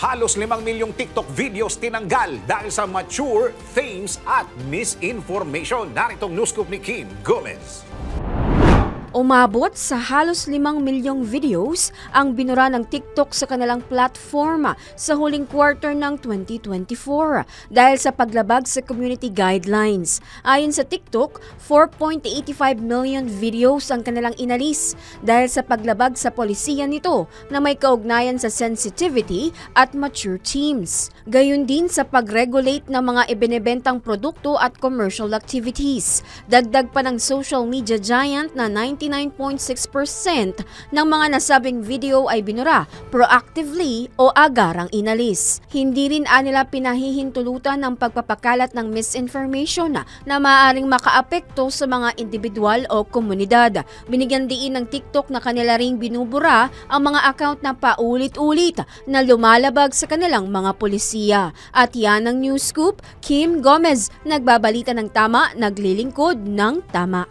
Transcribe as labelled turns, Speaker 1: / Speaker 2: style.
Speaker 1: Halos 5 milyong TikTok videos tinanggal dahil sa mature themes at misinformation. Naritong news scoop ni Kim Gomez.
Speaker 2: Umabot sa halos 5 milyong videos ang binura ng TikTok sa kanilang platform sa huling quarter ng 2024 dahil sa paglabag sa community guidelines. Ayon sa TikTok, 4.85 million videos ang kanilang inalis dahil sa paglabag sa polisiya nito na may kaugnayan sa sensitivity at mature themes. Gayun din sa pag-regulate ng mga ibinebentang produkto at commercial activities. Dagdag pa ng social media giant na 99.6% ng mga nasabing video ay binura proactively o agarang inalis. Hindi rin anila pinahihintulutan ng pagpapakalat ng misinformation na, maaaring makaapekto sa mga individual o komunidad. Binigyan diin ng TikTok na kanila ring binubura ang mga account na paulit-ulit na lumalabag sa kanilang mga polisiya. At yan ang news scoop, Kim Gomez, nagbabalita ng tama, naglilingkod ng tama.